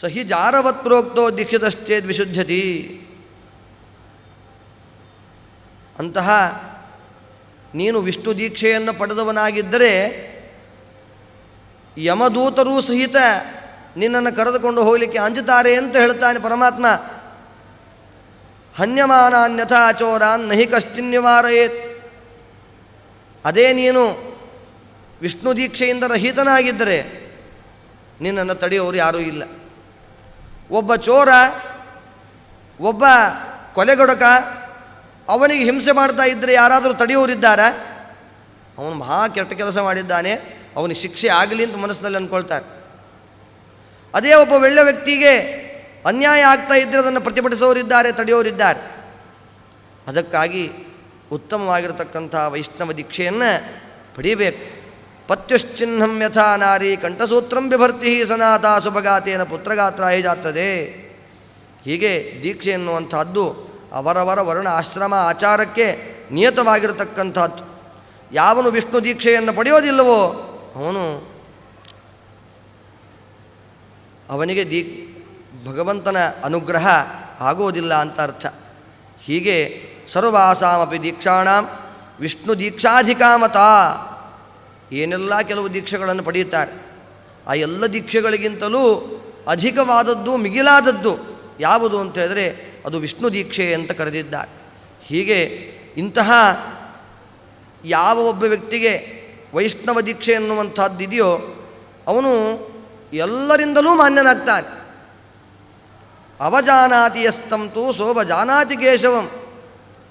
ಸಹಿ ಜಾರವತ್ ಪ್ರೋಕ್ತೋ ದೀಕ್ಷಿತಶ್ಚೇದ್ ವಿಶುದ್ಧತಿ ಅಂತಹ ನೀನು ವಿಷ್ಣು ದೀಕ್ಷೆಯನ್ನು ಪಡೆದವನಾಗಿದ್ದರೆ ಯಮದೂತರೂ ಸಹಿತ ನಿನ್ನನ್ನು ಕರೆದುಕೊಂಡು ಹೋಗಲಿಕ್ಕೆ ಅಂಜುತ್ತಾರೆ ಅಂತ ಹೇಳ್ತಾನೆ ಪರಮಾತ್ಮ. ಹನ್ಯಮಾನಾನ್ಯಥಾ ಚೋರಾನ್ ನಹಿ ಕಶ್ಚಿನ್ನಿವಾರಯೇತ್ ಅದೇ ನೀನು ವಿಷ್ಣು ದೀಕ್ಷೆಯಿಂದ ರಹಿತನಾಗಿದ್ದರೆ ನಿನ್ನನ್ನು ತಡೆಯೋರು ಯಾರೂ ಇಲ್ಲ. ಒಬ್ಬ ಚೋರ, ಒಬ್ಬ ಕೊಲೆಗೊಡಕ ಅವನಿಗೆ ಹಿಂಸೆ ಮಾಡ್ತಾ ಇದ್ದರೆ ಯಾರಾದರೂ ತಡೆಯೋರಿದ್ದಾರಾ? ಅವನು ಮಹಾ ಕೆಟ್ಟ ಕೆಲಸ ಮಾಡಿದ್ದಾನೆ, ಅವನಿಗೆ ಶಿಕ್ಷೆ ಆಗಲಿ ಅಂತ ಮನಸ್ಸಿನಲ್ಲಿ ಅಂದ್ಕೊಳ್ತಾರೆ. ಅದೇ ಒಬ್ಬ ಒಳ್ಳೆ ವ್ಯಕ್ತಿಗೆ ಅನ್ಯಾಯ ಆಗ್ತಾ ಇದ್ದರೆ ಅದನ್ನು ಪ್ರತಿಭಟಿಸೋರಿದ್ದಾರೆ, ತಡೆಯೋರಿದ್ದಾರೆ. ಅದಕ್ಕಾಗಿ ಉತ್ತಮವಾಗಿರತಕ್ಕಂಥ ವೈಷ್ಣವ ದೀಕ್ಷೆಯನ್ನು ಪಡಿಬೇಕು. ಪತ್ಯುಶ್ಚಿಹ್ನಂ ಯಥಾ ನಾರಿ ಕಂಠಸೂತ್ರಂ ಬಿಭರ್ತಿ ಸನಾಥ ಸುಭಗಾತೇನ ಪುತ್ರಗಾತ್ರ ಜಾತದೆ ಹೀಗೆ ದೀಕ್ಷೆ ಎನ್ನುವಂಥದ್ದು ಅವರವರ ವರ್ಣ ಆಶ್ರಮ ಆಚಾರಕ್ಕೆ ನಿಯತವಾಗಿರತಕ್ಕಂಥದ್ದು ಯಾವನು ವಿಷ್ಣು ದೀಕ್ಷೆಯನ್ನು ಪಡೆಯೋದಿಲ್ಲವೋ ಅವನು ಅವನಿಗೆ ದೀ ಭಗವಂತನ ಅನುಗ್ರಹ ಆಗೋದಿಲ್ಲ ಅಂತ ಅರ್ಥ. ಹೀಗೆ ಸರ್ವಾಸಾಮಪಿ ದೀಕ್ಷಾಣಾಂ ವಿಷ್ಣು ದೀಕ್ಷಾಧಿಕಾಮತ. ಏನೆಲ್ಲ ಕೆಲವು ದೀಕ್ಷೆಗಳನ್ನು ಪಡೆಯುತ್ತಾರೆ. ಆ ಎಲ್ಲ ದೀಕ್ಷೆಗಳಿಗಿಂತಲೂ ಅಧಿಕವಾದದ್ದು, ಮಿಗಿಲಾದದ್ದು ಯಾವುದು ಅಂತ ಹೇಳಿದರೆ ಅದು ವಿಷ್ಣು ದೀಕ್ಷೆ ಅಂತ ಕರೆದಿದ್ದಾರೆ. ಹೀಗೆ ಇಂತಹ ಯಾವ ಒಬ್ಬ ವ್ಯಕ್ತಿಗೆ ವೈಷ್ಣವ ದೀಕ್ಷೆ ಎನ್ನುವಂಥದ್ದಿದೆಯೋ ಅವನು ಎಲ್ಲರಿಂದಲೂ ಮಾನ್ಯನಾಗ್ತಾನೆ. ಅವಜಾನಾತಿ ಯಸ್ತಂತು ಸೋಬ ಜಾನಾತಿ ಕೇಶವಂ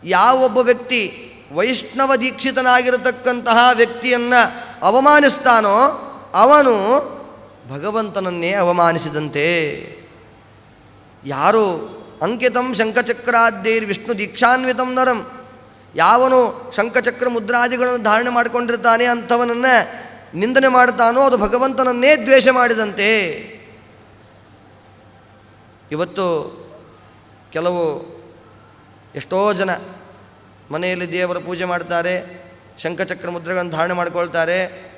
ಯಾವೊಬ್ಬ ವ್ಯಕ್ತಿ ವೈಷ್ಣವ ದೀಕ್ಷಿತನಾಗಿರತಕ್ಕಂತಹ ವ್ಯಕ್ತಿಯನ್ನು ಅವಮಾನಿಸ್ತಾನೋ ಅವನು ಭಗವಂತನನ್ನೇ ಅವಮಾನಿಸಿದಂತೆ. ಯಾರು ಅಂಕಿತಂ ಶಂಖಚಕ್ರಾದ್ಯೈರ್ ವಿಷ್ಣು ದೀಕ್ಷಾನ್ವಿತಂ ನರಂ. ಯಾವನು ಶಂಖಚಕ್ರ ಮುದ್ರಾದಿಗಳನ್ನು ಧಾರಣೆ ಮಾಡಿಕೊಂಡಿರ್ತಾನೆ ಅಂಥವನನ್ನು ನಿಂದನೆ ಮಾಡ್ತಾನೋ ಅದು ಭಗವಂತನನ್ನೇ ದ್ವೇಷ ಮಾಡಿದಂತೆ. ಇವತ್ತು ಕೆಲವು ಎಷ್ಟೋ ಜನ ಮನೆಯಲ್ಲಿ ದೇವರ ಪೂಜೆ ಮಾಡ್ತಾರೆ. ಶಂಖಚಕ್ರ ಮುದ್ರೆಗಳನ್ನು ಧಾರಣೆ ಮಾಡ್ಕೊಳ್ತಾರೆ.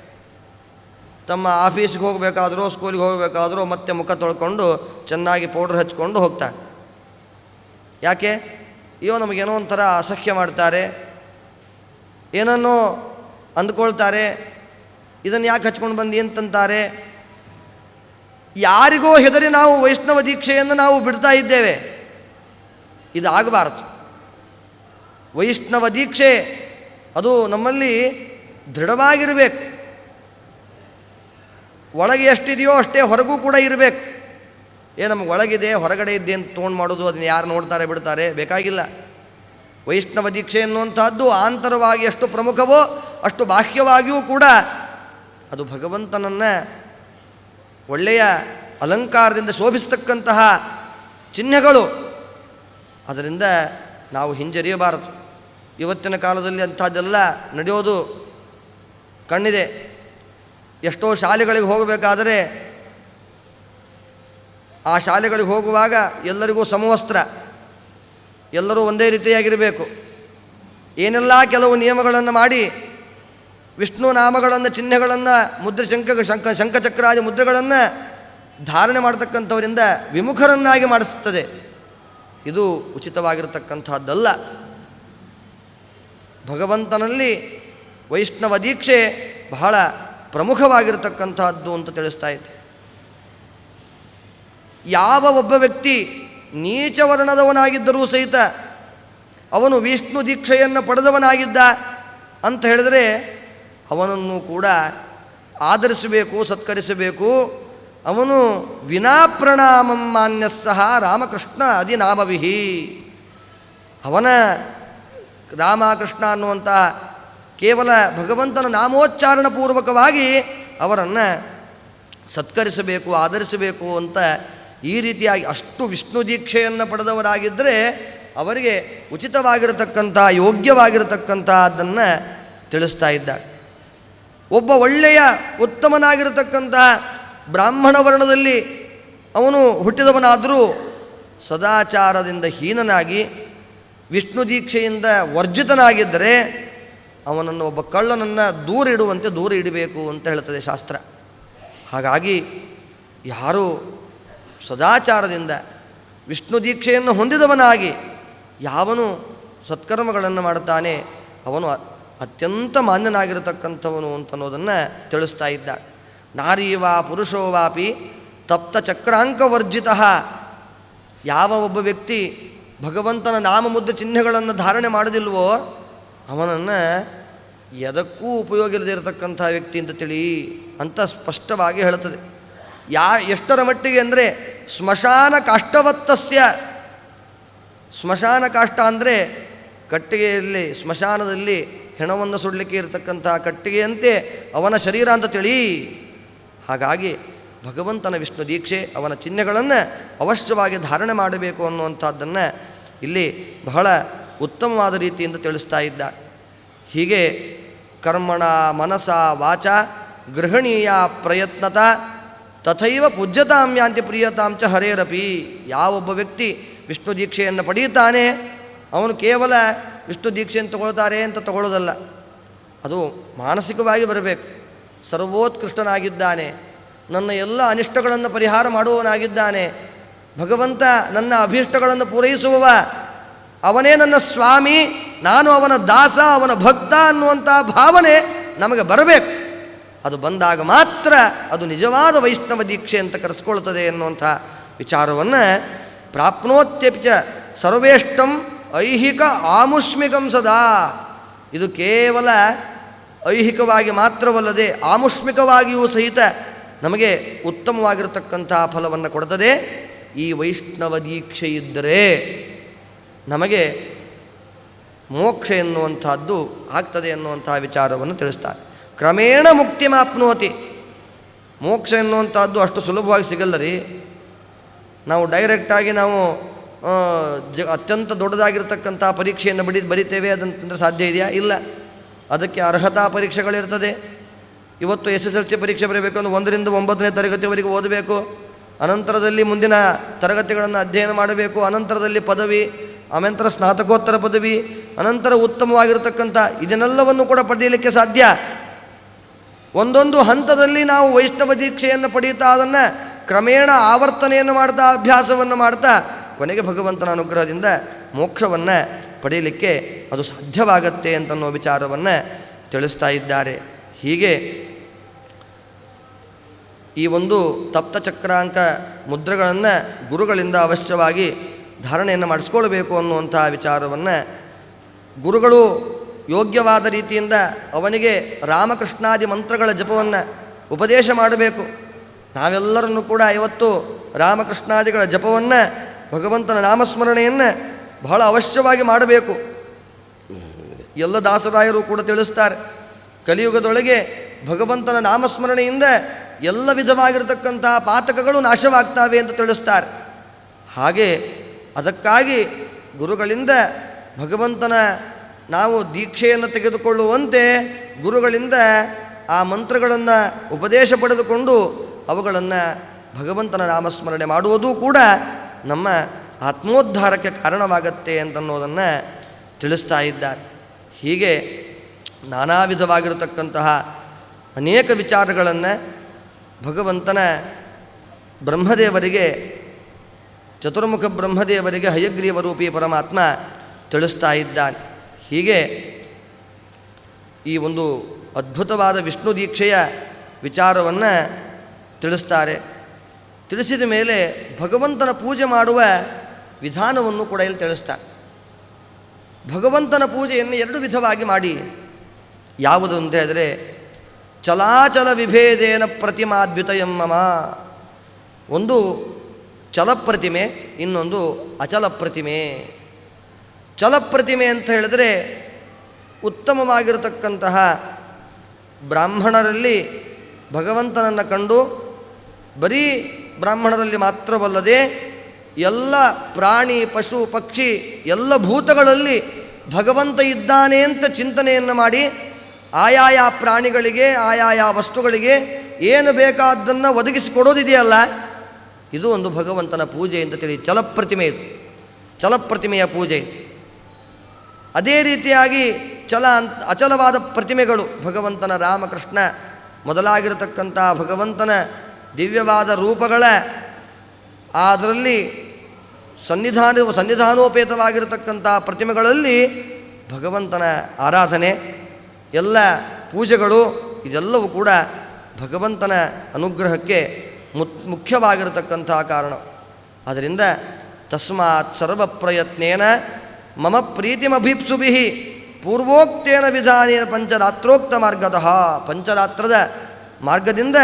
ತಮ್ಮ ಆಫೀಸ್ಗೆ ಹೋಗಬೇಕಾದ್ರೂ, ಸ್ಕೂಲಿಗೆ ಹೋಗಬೇಕಾದ್ರೂ ಮತ್ತೆ ಮುಖ ತೊಳ್ಕೊಂಡು ಚೆನ್ನಾಗಿ ಪೌಡ್ರ್ ಹಚ್ಕೊಂಡು ಹೋಗ್ತಾರೆ. ಯಾಕೆ? ಅಯ್ಯೋ ನಮಗೇನೋ ಒಂಥರ ಅಸಹ್ಯ ಮಾಡ್ತಾರೆ. ಏನನ್ನೋ ಅಂದ್ಕೊಳ್ತಾರೆ. ಇದನ್ನು ಯಾಕೆ ಹಚ್ಕೊಂಡು ಬಂದು ಅಂತಂತಾರೆ. ಯಾರಿಗೋ ಹೆದರಿ ನಾವು ವೈಷ್ಣವ ದೀಕ್ಷೆಯನ್ನು ನಾವು ಬಿಡ್ತಾ ಇದ್ದೇವೆ. ಇದಾಗಬಾರದು. ವೈಷ್ಣವ ದೀಕ್ಷೆ ಅದು ನಮ್ಮಲ್ಲಿ ದೃಢವಾಗಿರಬೇಕು. ಒಳಗೆ ಎಷ್ಟಿದೆಯೋ ಅಷ್ಟೇ ಹೊರಗೂ ಕೂಡ ಇರಬೇಕು. ಏ, ನಮ್ಗೆ ಒಳಗಿದೆ, ಹೊರಗಡೆ ಇದ್ದೆ ಅಂತ ತೊಗೊಂಡು ಮಾಡೋದು, ಅದನ್ನ ಯಾರು ನೋಡ್ತಾರೆ ಬಿಡ್ತಾರೆ, ಬೇಕಾಗಿಲ್ಲ. ವೈಷ್ಣವ ದೀಕ್ಷೆ ಎನ್ನುವಂಥದ್ದು ಆಂತರವಾಗಿ ಎಷ್ಟು ಪ್ರಮುಖವೋ ಅಷ್ಟು ಬಾಹ್ಯವಾಗಿಯೂ ಕೂಡ ಅದು ಭಗವಂತನನ್ನು ಒಳ್ಳೆಯ ಅಲಂಕಾರದಿಂದ ಶೋಭಿಸ್ತಕ್ಕಂತಹ ಚಿಹ್ನೆಗಳು. ಅದರಿಂದ ನಾವು ಹಿಂಜರಿಯಬಾರದು. ಇವತ್ತಿನ ಕಾಲದಲ್ಲಿ ಅಂಥದ್ದೆಲ್ಲ ನಡೆಯೋದು ಕಣ್ಣಿದೆ. ಎಷ್ಟೋ ಶಾಲೆಗಳಿಗೆ ಹೋಗಬೇಕಾದರೆ ಆ ಶಾಲೆಗಳಿಗೆ ಹೋಗುವಾಗ ಎಲ್ಲರಿಗೂ ಸಮವಸ್ತ್ರ, ಎಲ್ಲರೂ ಒಂದೇ ರೀತಿಯಾಗಿರಬೇಕು. ಏನೆಲ್ಲ ಕೆಲವು ನಿಯಮಗಳನ್ನು ಮಾಡಿ, ವಿಷ್ಣು ನಾಮಗಳನ್ನು, ಚಿಹ್ನೆಗಳನ್ನು, ಮುದ್ರೆ ಶಂಕ ಶಂಕ ಶಂಖಚಕ್ರಾದಿ ಮುದ್ರೆಗಳನ್ನು ಧಾರಣೆ ಮಾಡತಕ್ಕಂಥವರಿಂದ ವಿಮುಖರನ್ನಾಗಿ ಮಾಡಿಸುತ್ತದೆ ಇದು ಉಚಿತವಾಗಿರತಕ್ಕಂಥದ್ದಲ್ಲ. ಭಗವಂತನಲ್ಲಿ ವೈಷ್ಣವ ದೀಕ್ಷೆ ಬಹಳ ಪ್ರಮುಖವಾಗಿರತಕ್ಕಂಥದ್ದು ಅಂತ ತಿಳಿಸ್ತಾ ಇದೆ ಯಾವ ಒಬ್ಬ ವ್ಯಕ್ತಿ ನೀಚವರ್ಣದವನಾಗಿದ್ದರೂ ಸಹಿತ ಅವನು ವಿಷ್ಣು ದೀಕ್ಷೆಯನ್ನು ಪಡೆದವನಾಗಿದ್ದ ಅಂತ ಹೇಳಿದರೆ ಅವನನ್ನು ಕೂಡ ಆಧರಿಸಬೇಕು, ಸತ್ಕರಿಸಬೇಕು. ಅವನು ವಿನಾ ಮಾನ್ಯ ಸಹ ರಾಮಕೃಷ್ಣ ಅಧಿನಾಮವಿಹಿ ಅವನ ರಾಮಕೃಷ್ಣ ಅನ್ನುವಂಥ ಕೇವಲ ಭಗವಂತನ ನಾಮೋಚ್ಚಾರಣ ಪೂರ್ವಕವಾಗಿ ಅವರನ್ನು ಸತ್ಕರಿಸಬೇಕು, ಆಧರಿಸಬೇಕು ಅಂತ ಈ ರೀತಿಯಾಗಿ ಅಷ್ಟು ವಿಷ್ಣು ದೀಕ್ಷೆಯನ್ನು ಪಡೆದವರಾಗಿದ್ದರೆ ಅವರಿಗೆ ಉಚಿತವಾಗಿರತಕ್ಕಂಥ, ಯೋಗ್ಯವಾಗಿರತಕ್ಕಂಥದ್ದನ್ನು ತಿಳಿಸ್ತಾ ಇದ್ದಾರೆ. ಒಬ್ಬ ಒಳ್ಳೆಯ ಉತ್ತಮನಾಗಿರತಕ್ಕಂಥ ಬ್ರಾಹ್ಮಣ ವರ್ಣದಲ್ಲಿ ಅವನು ಹುಟ್ಟಿದವನಾದರೂ ಸದಾಚಾರದಿಂದ ಹೀನನಾಗಿ ವಿಷ್ಣು ದೀಕ್ಷೆಯಿಂದ ವರ್ಜಿತನಾಗಿದ್ದರೆ ಅವನನ್ನು ಒಬ್ಬ ಕಳ್ಳನನ್ನು ದೂರ ಇಡುವಂತೆ ದೂರ ಇಡಬೇಕು ಅಂತ ಹೇಳ್ತದೆ ಶಾಸ್ತ್ರ. ಹಾಗಾಗಿ ಯಾರು ಸದಾಚಾರದಿಂದ ವಿಷ್ಣು ದೀಕ್ಷೆಯನ್ನು ಹೊಂದಿದವನಾಗಿ ಯಾವನು ಸತ್ಕರ್ಮಗಳನ್ನು ಮಾಡುತ್ತಾನೆ, ಅವನು ಅತ್ಯಂತ ಮಾನ್ಯನಾಗಿರತಕ್ಕಂಥವನು ಅಂತನ್ನೋದನ್ನು ತಿಳಿಸ್ತಾ ಇದ್ದ. ನಾರೀವಾ ಪುರುಷೋವಾಪಿ ತಪ್ತ ಚಕ್ರಾಂಕವರ್ಜಿತ. ಯಾವ ಒಬ್ಬ ವ್ಯಕ್ತಿ ಭಗವಂತನ ನಾಮಮುದ್ರ ಚಿಹ್ನೆಗಳನ್ನು ಧಾರಣೆ ಮಾಡೋದಿಲ್ವೋ, ಅವನನ್ನು ಎದಕ್ಕೂ ಉಪಯೋಗ ಇರತಕ್ಕಂಥ ವ್ಯಕ್ತಿ ಅಂತ ತಿಳಿ ಅಂತ ಸ್ಪಷ್ಟವಾಗಿ ಹೇಳುತ್ತದೆ. ಯಾ, ಎಷ್ಟರ ಮಟ್ಟಿಗೆ ಅಂದರೆ ಸ್ಮಶಾನ ಕಾಷ್ಟವತ್ತಸ್ಯ. ಸ್ಮಶಾನ ಕಾಷ್ಟ ಅಂದರೆ ಕಟ್ಟಿಗೆಯಲ್ಲಿ, ಸ್ಮಶಾನದಲ್ಲಿ ಹೆಣವನ್ನು ಸುಡಲಿಕ್ಕೆ ಇರತಕ್ಕಂಥ ಕಟ್ಟಿಗೆಯಂತೆ ಅವನ ಶರೀರ ಅಂತ ತಿಳಿ. ಹಾಗಾಗಿ ಭಗವಂತನ ವಿಷ್ಣು ದೀಕ್ಷೆ ಅವನ ಚಿಹ್ನೆಗಳನ್ನು ಅವಶ್ಯವಾಗಿ ಧಾರಣೆ ಮಾಡಬೇಕು ಅನ್ನುವಂಥದ್ದನ್ನು ಇಲ್ಲಿ ಬಹಳ ಉತ್ತಮವಾದ ರೀತಿಯಿಂದ ತಿಳಿಸ್ತಾ ಇದ್ದಾರೆ. ಹೀಗೆ ಕರ್ಮಣ ಮನಸ ವಾಚ ಗೃಹಣೀಯ ಪ್ರಯತ್ನತ ತಥೈವ ಪೂಜ್ಯತಾಂ ಯಾಂತಿ ಪ್ರಿಯತಾಂಚ ಹರೇರಪಿ ಯಾವೊಬ್ಬ ವ್ಯಕ್ತಿ ವಿಷ್ಣು ದೀಕ್ಷೆಯನ್ನು ಪಡೆಯುತ್ತಾನೆ, ಅವನು ಕೇವಲ ವಿಷ್ಣು ದೀಕ್ಷೆಯನ್ನು ತಗೊಳ್ತಾರೆ ಅಂತ ತಗೊಳ್ಳೋದಲ್ಲ. ಅದು ಮಾನಸಿಕವಾಗಿ ಬರಬೇಕು. ಸರ್ವೋತ್ಕೃಷ್ಟನಾಗಿದ್ದಾನೆ. ನನ್ನ ಎಲ್ಲ ಅನಿಷ್ಟಗಳನ್ನು ಪರಿಹಾರ ಮಾಡುವವನಾಗಿದ್ದಾನೆ. ಭಗವಂತ ನನ್ನ ಅಭೀಷ್ಟಗಳನ್ನು ಪೂರೈಸುವವ. ಅವನೇ ನನ್ನ ಸ್ವಾಮಿ, ನಾನು ಅವನ ದಾಸ, ಅವನ ಭಕ್ತ ಅನ್ನುವಂಥ ಭಾವನೆ ನಮಗೆ ಬರಬೇಕು. ಅದು ಬಂದಾಗ ಮಾತ್ರ ಅದು ನಿಜವಾದ ವೈಷ್ಣವ ದೀಕ್ಷೆ ಅಂತ ಕರೆಸ್ಕೊಳ್ತದೆ ಎನ್ನುವಂಥ ವಿಚಾರವನ್ನು ಪ್ರಾಪ್ನೋತ್ಯಪಿಚ ಸರ್ವೇಷ್ಟಂ ಐಹಿಕ ಆಮುಷ್ಮಿಕಂ ಸದಾ. ಇದು ಕೇವಲ ಐಹಿಕವಾಗಿ ಮಾತ್ರವಲ್ಲದೆ ಆಮುಷ್ಮಿಕವಾಗಿಯೂ ಸಹಿತ ನಮಗೆ ಉತ್ತಮವಾಗಿರತಕ್ಕಂಥ ಫಲವನ್ನು ಕೊಡುತ್ತದೆ ಈ ವೈಷ್ಣವ ದೀಕ್ಷೆ ಇದ್ದರೆ ನಮಗೆ ಮೋಕ್ಷ ಎನ್ನುವಂಥದ್ದು ಆಗ್ತದೆ ಎನ್ನುವಂತಹ ವಿಚಾರವನ್ನು ತಿಳಿಸ್ತಾರೆ. ಕ್ರಮೇಣ ಮುಕ್ತಿ ಮಾಪ್ನೋತಿ ಮೋಕ್ಷ ಎನ್ನುವಂಥದ್ದು ಅಷ್ಟು ಸುಲಭವಾಗಿ ಸಿಗಲ್ಲ ರೀ. ನಾವು ಡೈರೆಕ್ಟಾಗಿ ನಾವು ಜ, ಅತ್ಯಂತ ದೊಡ್ಡದಾಗಿರ್ತಕ್ಕಂಥ ಪರೀಕ್ಷೆಯನ್ನು ಬಡಿ, ಬರಿತೇವೆ ಅದಂತಂದರೆ ಸಾಧ್ಯ ಇದೆಯಾ? ಇಲ್ಲ. ಅದಕ್ಕೆ ಅರ್ಹತಾ ಪರೀಕ್ಷೆಗಳಿರ್ತದೆ. ಇವತ್ತು ಎಸ್ ಎಸ್ ಎಲ್ ಸಿ ಪರೀಕ್ಷೆ ಬರೀಬೇಕು ಅಂದರೆ ಒಂದರಿಂದ ಒಂಬತ್ತನೇ ತರಗತಿವರೆಗೆ ಓದಬೇಕು. ಅನಂತರದಲ್ಲಿ ಮುಂದಿನ ತರಗತಿಗಳನ್ನು ಅಧ್ಯಯನ ಮಾಡಬೇಕು, ಅನಂತರದಲ್ಲಿ ಪದವಿ ಅನಂತರ ಸ್ನಾತಕೋತ್ತರ ಪದವಿ, ಅನಂತರ ಉತ್ತಮವಾಗಿರತಕ್ಕಂಥ ಇದನ್ನೆಲ್ಲವನ್ನು ಕೂಡ ಪಡೆಯಲಿಕ್ಕೆ ಸಾಧ್ಯ? ಒಂದೊಂದು ಹಂತದಲ್ಲಿ ನಾವು ವೈಷ್ಣವ ದೀಕ್ಷೆಯನ್ನು ಪಡೆಯುತ್ತಾ ಅದನ್ನು ಕ್ರಮೇಣ ಆವರ್ತನೆಯನ್ನು ಮಾಡ್ತಾ, ಅಭ್ಯಾಸವನ್ನು ಮಾಡ್ತಾ, ಕೊನೆಗೆ ಭಗವಂತನ ಅನುಗ್ರಹದಿಂದ ಮೋಕ್ಷವನ್ನು ಪಡೆಯಲಿಕ್ಕೆ ಅದು ಸಾಧ್ಯವಾಗತ್ತೆ ಅಂತನ್ನೋ ವಿಚಾರವನ್ನು ತಿಳಿಸ್ತಾ ಇದ್ದಾರೆ. ಹೀಗೆ ಈ ಒಂದು ತಪ್ತ ಚಕ್ರಾಂಕ ಮುದ್ರೆಗಳನ್ನು ಗುರುಗಳಿಂದ ಅವಶ್ಯವಾಗಿ ಧಾರಣೆಯನ್ನು ಮಾಡಿಸ್ಕೊಳ್ಬೇಕು ಅನ್ನುವಂಥ ವಿಚಾರವನ್ನು ಗುರುಗಳು ಯೋಗ್ಯವಾದ ರೀತಿಯಿಂದ ಅವನಿಗೆ ರಾಮಕೃಷ್ಣಾದಿ ಮಂತ್ರಗಳ ಜಪವನ್ನು ಉಪದೇಶ ಮಾಡಬೇಕು. ನಾವೆಲ್ಲರನ್ನು ಕೂಡ ಇವತ್ತು ರಾಮಕೃಷ್ಣಾದಿಗಳ ಜಪವನ್ನು ಭಗವಂತನ ನಾಮಸ್ಮರಣೆಯನ್ನು ಬಹಳ ಅವಶ್ಯವಾಗಿ ಮಾಡಬೇಕು. ಎಲ್ಲ ದಾಸರಾಯರು ಕೂಡ ತಿಳಿಸ್ತಾರೆ. ಕಲಿಯುಗದೊಳಗೆ ಭಗವಂತನ ನಾಮಸ್ಮರಣೆಯಿಂದ ಎಲ್ಲ ವಿಧವಾಗಿರತಕ್ಕಂತಹ ಪಾತಕಗಳು ನಾಶವಾಗ್ತವೆ ಅಂತ ತಿಳಿಸ್ತಾರೆ. ಹಾಗೆ ಅದಕ್ಕಾಗಿ ಗುರುಗಳಿಂದ ಭಗವಂತನ ನಾವು ದೀಕ್ಷೆಯನ್ನು ತೆಗೆದುಕೊಳ್ಳುವಂತೆ ಗುರುಗಳಿಂದ ಆ ಮಂತ್ರಗಳನ್ನು ಉಪದೇಶ ಪಡೆದುಕೊಂಡು ಅವುಗಳನ್ನು ಭಗವಂತನ ನಾಮಸ್ಮರಣೆ ಮಾಡುವುದೂ ಕೂಡ ನಮ್ಮ ಆತ್ಮೋದ್ಧಾರಕ್ಕೆ ಕಾರಣವಾಗತ್ತೆ ಅಂತನ್ನೋದನ್ನು ತಿಳಿಸ್ತಾ ಇದ್ದಾರೆ. ಹೀಗೆ ನಾನಾ ವಿಧವಾಗಿರತಕ್ಕಂತಹ ಅನೇಕ ವಿಚಾರಗಳನ್ನು ಭಗವಂತನ ಬ್ರಹ್ಮದೇವರಿಗೆ, ಚತುರ್ಮುಖ ಬ್ರಹ್ಮದೇವರಿಗೆ ಹಯಗ್ರೀವ ರೂಪಿ ಪರಮಾತ್ಮ ತಿಳಿಸ್ತಾ ಇದ್ದಾನೆ. ಹೀಗೆ ಈ ಒಂದು ಅದ್ಭುತವಾದ ವಿಷ್ಣು ದೀಕ್ಷೆಯ ವಿಚಾರವನ್ನು ತಿಳಿಸ್ತಾರೆ. ತಿಳಿಸಿದ ಮೇಲೆ ಭಗವಂತನ ಪೂಜೆ ಮಾಡುವ ವಿಧಾನವನ್ನು ಕೂಡ ಇಲ್ಲಿ ತಿಳಿಸ್ತಾರೆ ಭಗವಂತನ ಪೂಜೆಯನ್ನು ಎರಡು ವಿಧವಾಗಿ ಮಾಡಿ. ಯಾವುದು ಅಂತ ಹೇಳಿದರೆ ಚಲಾಚಲ ವಿಭೇದೇನ ಪ್ರತಿಮಾದ್ವಿತಯಂ ಮಮ. ಒಂದು ಚಲಪ್ರತಿಮೆ ಇನ್ನೊಂದು ಅಚಲ ಪ್ರತಿಮೆ. ಚಲಪ್ರತಿಮೆ ಅಂತ ಹೇಳಿದರೆ ಉತ್ತಮವಾಗಿರತಕ್ಕಂತಹ ಬ್ರಾಹ್ಮಣರಲ್ಲಿ ಭಗವಂತನನ್ನು ಕಂಡು ಬರೀ ಬ್ರಾಹ್ಮಣರಲ್ಲಿ ಮಾತ್ರವಲ್ಲದೆ ಎಲ್ಲ ಪ್ರಾಣಿ, ಪಶು, ಪಕ್ಷಿ, ಎಲ್ಲ ಭೂತಗಳಲ್ಲಿ ಭಗವಂತ ಇದ್ದಾನೆ ಅಂತ ಚಿಂತನೆಯನ್ನು ಮಾಡಿ ಆಯಾಯ ಪ್ರಾಣಿಗಳಿಗೆ, ಆಯಾಯ ವಸ್ತುಗಳಿಗೆ ಏನು ಬೇಕಾದ್ದನ್ನು ಒದಗಿಸಿಕೊಡೋದಿದೆಯಲ್ಲ, ಇದು ಒಂದು ಭಗವಂತನ ಪೂಜೆ ಅಂತ ತಿಳಿ ಚಲಪ್ರತಿಮೆ ಇದು. ಚಲಪ್ರತಿಮೆಯ ಪೂಜೆ ಅದೇ ರೀತಿಯಾಗಿ ಚಲ ಅಂತ ಅಚಲವಾದ ಪ್ರತಿಮೆಗಳು ಭಗವಂತನ ರಾಮಕೃಷ್ಣ, ಮೊದಲಾಗಿರತಕ್ಕಂಥ ಭಗವಂತನ ದಿವ್ಯವಾದ ರೂಪಗಳ ಅದರಲ್ಲಿ ಸನ್ನಿಧಾನ, ಸನ್ನಿಧಾನೋಪೇತವಾಗಿರತಕ್ಕಂಥ ಪ್ರತಿಮೆಗಳಲ್ಲಿ ಭಗವಂತನ ಆರಾಧನೆ ಎಲ್ಲ ಪೂಜೆಗಳು ಇದೆಲ್ಲವೂ ಕೂಡ ಭಗವಂತನ ಅನುಗ್ರಹಕ್ಕೆ ಮುತ್, ಮುಖ್ಯವಾಗಿರತಕ್ಕಂಥ ಕಾರಣ. ಆದ್ದರಿಂದ ತಸ್ಮಾತ್ ಸರ್ವಪ್ರಯತ್ನೇನ ಮಮ ಪ್ರೀತಿಮಭೀಪ್ಸುಭಿ ಪೂರ್ವೋಕ್ತೇನ ವಿಧಾನೇನ ಪಂಚರಾತ್ರೋಕ್ತ ಮಾರ್ಗದ. ಪಂಚರಾತ್ರದ ಮಾರ್ಗದಿಂದ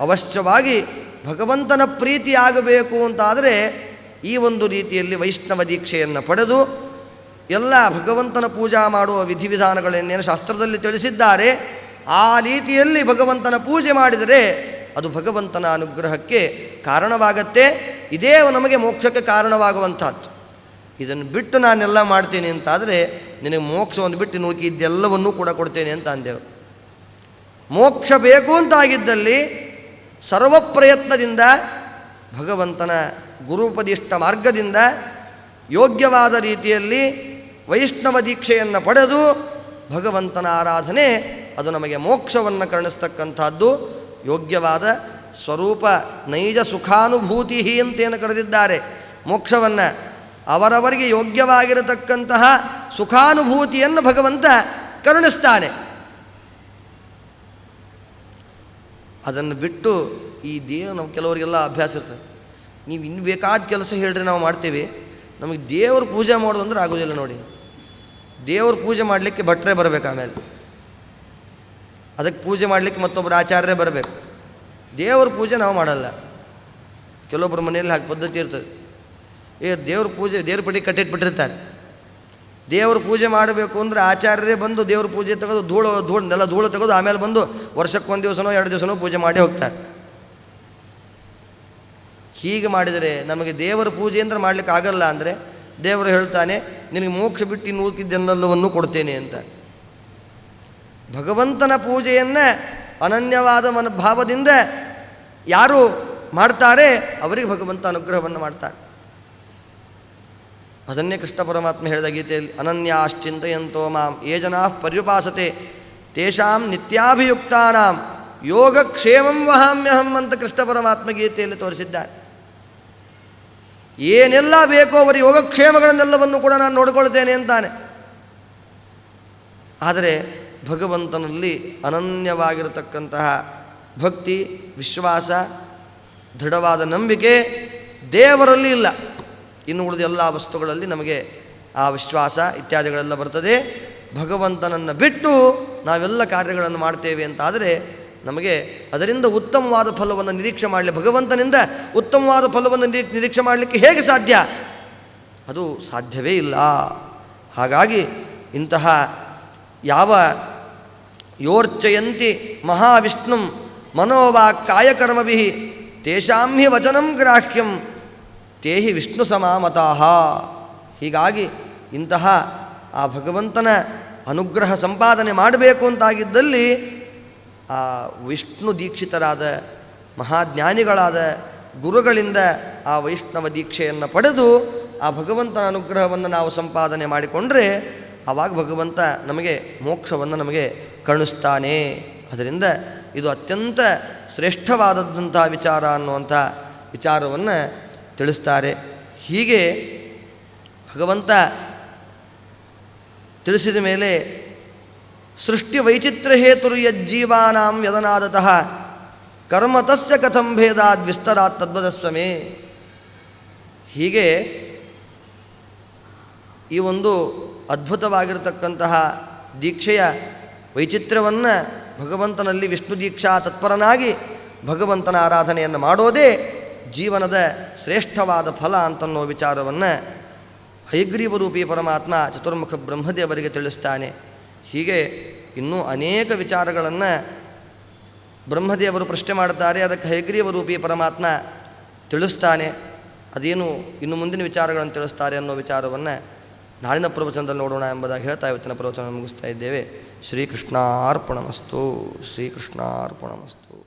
ಅವಶ್ಯವಾಗಿ ಭಗವಂತನ ಪ್ರೀತಿಯಾಗಬೇಕು ಅಂತಾದರೆ ಈ ಒಂದು ರೀತಿಯಲ್ಲಿ ವೈಷ್ಣವ ದೀಕ್ಷೆಯನ್ನು ಪಡೆದು ಎಲ್ಲ ಭಗವಂತನ ಪೂಜಾ ಮಾಡುವ ವಿಧಿವಿಧಾನಗಳನ್ನೇನು ಶಾಸ್ತ್ರದಲ್ಲಿ ತಿಳಿಸಿದ್ದಾರೆ, ಆ ರೀತಿಯಲ್ಲಿ ಭಗವಂತನ ಪೂಜೆ ಮಾಡಿದರೆ ಅದು ಭಗವಂತನ ಅನುಗ್ರಹಕ್ಕೆ ಕಾರಣವಾಗತ್ತೆ. ಇದೇ ನಮಗೆ ಮೋಕ್ಷಕ್ಕೆ ಕಾರಣವಾಗುವಂಥದ್ದು. ಇದನ್ನು ಬಿಟ್ಟು ನಾನೆಲ್ಲ ಮಾಡ್ತೀನಿ ಅಂತಾದರೆ, ನಿನಗೆ ಮೋಕ್ಷವನ್ನು ಬಿಟ್ಟು ನುಡುಕಿ ಇದೆಲ್ಲವನ್ನೂ ಕೂಡ ಕೊಡ್ತೇನೆ ಅಂತ ಅಂದೆವು. ಮೋಕ್ಷ ಬೇಕು ಅಂತಾಗಿದ್ದಲ್ಲಿ ಸರ್ವ ಪ್ರಯತ್ನದಿಂದ ಭಗವಂತನ ಗುರುಪದಿಷ್ಟ ಮಾರ್ಗದಿಂದ ಯೋಗ್ಯವಾದ ರೀತಿಯಲ್ಲಿ ವೈಷ್ಣವ ದೀಕ್ಷೆಯನ್ನು ಪಡೆದು ಭಗವಂತನ ಆರಾಧನೆ, ಅದು ನಮಗೆ ಮೋಕ್ಷವನ್ನು ಕರುಣಿಸ್ತಕ್ಕಂಥದ್ದು. ಯೋಗ್ಯವಾದ ಸ್ವರೂಪ, ನೈಜ ಸುಖಾನುಭೂತಿ ಅಂತೇನು ಕರೆದಿದ್ದಾರೆ. ಮೋಕ್ಷವನ್ನು ಅವರವರಿಗೆ ಯೋಗ್ಯವಾಗಿರತಕ್ಕಂತಹ ಸುಖಾನುಭೂತಿಯನ್ನು ಭಗವಂತ ಕರುಣಿಸ್ತಾನೆ. ಅದನ್ನು ಬಿಟ್ಟು ಈ ದೇಹ ನಾವು ಕೆಲವರಿಗೆಲ್ಲ ಅಭ್ಯಾಸ ಇರ್ತದೆ. ನೀವು ಇನ್ನು ಬೇಕಾದ ಕೆಲಸ ಹೇಳ್ರಿ ನಾವು ಮಾಡ್ತೀವಿ. ನಮಗೆ ದೇವ್ರ ಪೂಜೆ ಮಾಡೋದು ಅಂದ್ರೆ ಆಗೋದಿಲ್ಲ ನೋಡಿ. ದೇವ್ರ ಪೂಜೆ ಮಾಡಲಿಕ್ಕೆ ಭಟ್ರೆ ಬರಬೇಕು ಆಮೇಲೆ. ಅದಕ್ಕೆ ಪೂಜೆ ಮಾಡಲಿಕ್ಕೆ ಮತ್ತೊಬ್ಬರು ಆಚಾರ್ಯರೇ ಬರಬೇಕು. ದೇವ್ರ ಪೂಜೆ ನಾವು ಮಾಡಲ್ಲ. ಕೆಲವೊಬ್ಬರು ಮನೆಯಲ್ಲಿ ಹಾಕಿ ಪದ್ಧತಿ ಇರ್ತದೆ. ಏ, ದೇವ್ರ ಪೂಜೆ, ದೇವ್ರ ಪಡಿ ಕಟ್ಟಿಟ್ಬಿಟ್ಟಿರ್ತಾರೆ. ದೇವ್ರ ಪೂಜೆ ಮಾಡಬೇಕು ಅಂದರೆ ಆಚಾರ್ಯರೇ ಬಂದು ದೇವ್ರ ಪೂಜೆ ತೆಗೆದು ಧೂಳು ಧೂಳು, ನೆಲ ಧೂಳು ತೆಗೆದು ಆಮೇಲೆ ಬಂದು ವರ್ಷಕ್ಕೊಂದು ದಿವಸನೋ ಎರಡು ದಿವಸನೋ ಪೂಜೆ ಮಾಡಿ ಹೋಗ್ತಾರೆ. ಹೀಗೆ ಮಾಡಿದರೆ ನಮಗೆ ದೇವರ ಪೂಜೆ ಅಂದ್ರೆ ಮಾಡಲಿಕ್ಕೆ ಆಗಲ್ಲ ಅಂದರೆ ದೇವರು ಹೇಳ್ತಾನೆ ನಿನಗೆ ಮೋಕ್ಷ ಬಿಟ್ಟು ಇನ್ನು ಕೊಡ್ತೇನೆ ಅಂತ. ಭಗವಂತನ ಪೂಜೆಯನ್ನು ಅನನ್ಯವಾದ ಮನೋಭಾವದಿಂದ ಯಾರು ಮಾಡ್ತಾರೆ, ಅವರಿಗೆ ಭಗವಂತ ಅನುಗ್ರಹವನ್ನು ಮಾಡ್ತಾರೆ ಅದನ್ನೇ ಕೃಷ್ಣ ಪರಮಾತ್ಮ ಹೇಳಿದ ಗೀತೆಯಲ್ಲಿ, ಅನನ್ಯಾಶ್ಚಿಂತೆಯಂತೋ ಮಾಂ, ಯೇ ಜನಾ ಪರ್ಯುಪಾಸತೆ, ತೇಷಾಂ ನಿತ್ಯಾಭಿಯುಕ್ತಾನಾಂ, ಯೋಗಕ್ಷೇಮಂ ವಹಾಮ್ಯಹಂ ಅಂತ ಕೃಷ್ಣ ಪರಮಾತ್ಮ ಗೀತೆಯಲ್ಲಿ ತೋರಿಸಿದ್ದಾರೆ. ಏನೆಲ್ಲ ಬೇಕೋ ಅವರ ಯೋಗಕ್ಷೇಮಗಳನ್ನೆಲ್ಲವನ್ನು ಕೂಡ ನಾನು ನೋಡಿಕೊಳ್ತೇನೆ ಅಂತಾನೆ. ಆದರೆ ಭಗವಂತನಲ್ಲಿ ಅನನ್ಯವಾಗಿರತಕ್ಕಂತಹ ಭಕ್ತಿ, ವಿಶ್ವಾಸ, ದೃಢವಾದ ನಂಬಿಕೆ ದೇವರಲ್ಲಿ ಇಲ್ಲ. ಇನ್ನು ಉಳಿದ ಎಲ್ಲ ವಸ್ತುಗಳಲ್ಲಿ ನಮಗೆ ಆ ವಿಶ್ವಾಸ ಇತ್ಯಾದಿಗಳೆಲ್ಲ ಬರ್ತದೆ. ಭಗವಂತನನ್ನು ಬಿಟ್ಟು ನಾವೆಲ್ಲ ಕಾರ್ಯಗಳನ್ನು ಮಾಡ್ತೇವೆ ಅಂತಾದರೆ ನಮಗೆ ಅದರಿಂದ ಉತ್ತಮವಾದ ಫಲವನ್ನು ನಿರೀಕ್ಷೆ ಮಾಡಲಿ. ಭಗವಂತನಿಂದ ಉತ್ತಮವಾದ ಫಲವನ್ನು ನಿರೀ- ನಿರೀಕ್ಷೆ ಮಾಡಲಿಕ್ಕೆ ಹೇಗೆ ಸಾಧ್ಯ? ಅದು ಸಾಧ್ಯವೇ ಇಲ್ಲ. ಹಾಗಾಗಿ ಇಂತಹ ಯಾವ ಯೋರ್ಚಯಂತಿ ಮಹಾವಿಷ್ಣುಂ ಮನೋವಾ ಕಾಯಕರ್ಮಭಿ ತೇಷಾಂ ಹಿ ವಚನಂ ಗ್ರಾಹ್ಯಂ ತೇಹಿ ವಿಷ್ಣು ಸಮಾಮತಾಹ. ಹೀಗಾಗಿ ಇಂತಹ ಆ ಭಗವಂತನ ಅನುಗ್ರಹ ಸಂಪಾದನೆ ಮಾಡಬೇಕು ಅಂತಾಗಿದ್ದಲ್ಲಿ ಆ ವಿಷ್ಣು ದೀಕ್ಷಿತರಾದ ಮಹಾಜ್ಞಾನಿಗಳಾದ ಗುರುಗಳಿಂದ ಆ ವೈಷ್ಣವ ದೀಕ್ಷೆಯನ್ನು ಪಡೆದು ಆ ಭಗವಂತನ ಅನುಗ್ರಹವನ್ನು ನಾವು ಸಂಪಾದನೆ ಮಾಡಿಕೊಂಡ್ರೆ ಆವಾಗ ಭಗವಂತ ನಮಗೆ ಮೋಕ್ಷವನ್ನು ನಮಗೆ ಕರುಣಿಸ್ತಾನೆ ಅದರಿಂದ ಇದು ಅತ್ಯಂತ ಶ್ರೇಷ್ಠವಾದದ್ದಂಥ ವಿಚಾರ ಅನ್ನುವಂಥ ವಿಚಾರವನ್ನು ತಿಳಿಸ್ತಾರೆ. ಹೀಗೆ ಭಗವಂತ ತಿಳಿಸಿದ ಮೇಲೆ ಸೃಷ್ಟಿ ವೈಚಿತ್ರ ಹೇತುರು ಯಜ್ಜೀವಾನಾಂ ಯದನಾದತಃ ಕರ್ಮ ತಸ್ಯ ಕಥಂ ಭೇದಾದ್ ವಿಸ್ತರಾತ್ ತದ್ವದಸ್ವಮೇ. ಹೀಗೆ ಈ ಒಂದು ಅದ್ಭುತವಾಗಿರತಕ್ಕಂತಹ ದೀಕ್ಷೆಯ ವೈಚಿತ್ರ್ಯವನ್ನು ಭಗವಂತನಲ್ಲಿ ವಿಷ್ಣು ದೀಕ್ಷಾ ತತ್ಪರನಾಗಿ ಭಗವಂತನ ಆರಾಧನೆಯನ್ನು ಮಾಡೋದೇ ಜೀವನದ ಶ್ರೇಷ್ಠವಾದ ಫಲ ಅಂತನ್ನೋ ವಿಚಾರವನ್ನು ಹೈಗ್ರೀವರೂಪಿ ಪರಮಾತ್ಮ ಚತುರ್ಮುಖ ಬ್ರಹ್ಮದೇವರಿಗೆ ತಿಳಿಸ್ತಾನೆ. ಹೀಗೆ ಇನ್ನೂ ಅನೇಕ ವಿಚಾರಗಳನ್ನು ಬ್ರಹ್ಮದೇವರು ಪ್ರಶ್ನೆ ಮಾಡುತ್ತಾರೆ, ಅದಕ್ಕೆ ಹೈಗ್ರೀವರೂಪಿ ಪರಮಾತ್ಮ ತಿಳಿಸ್ತಾನೆ, ಅದೇನು ಇನ್ನು ಮುಂದಿನ ವಿಚಾರಗಳನ್ನು ತಿಳಿಸ್ತಾರೆ ಅನ್ನೋ ವಿಚಾರವನ್ನು ನಾಳಿನ ಪ್ರವಚನದಲ್ಲಿ ನೋಡೋಣ ಎಂಬುದಾಗಿ ಹೇಳ್ತಾ ಇವತ್ತಿನ ಪ್ರವಚನ ಮುಗಿಸ್ತಾ ಇದ್ದೇವೆ. ಶ್ರೀಕೃಷ್ಣಾರ್ಪಣಮಸ್ತು ಶ್ರೀಕೃಷ್ಣಾರ್ಪಣಮಸ್ತು.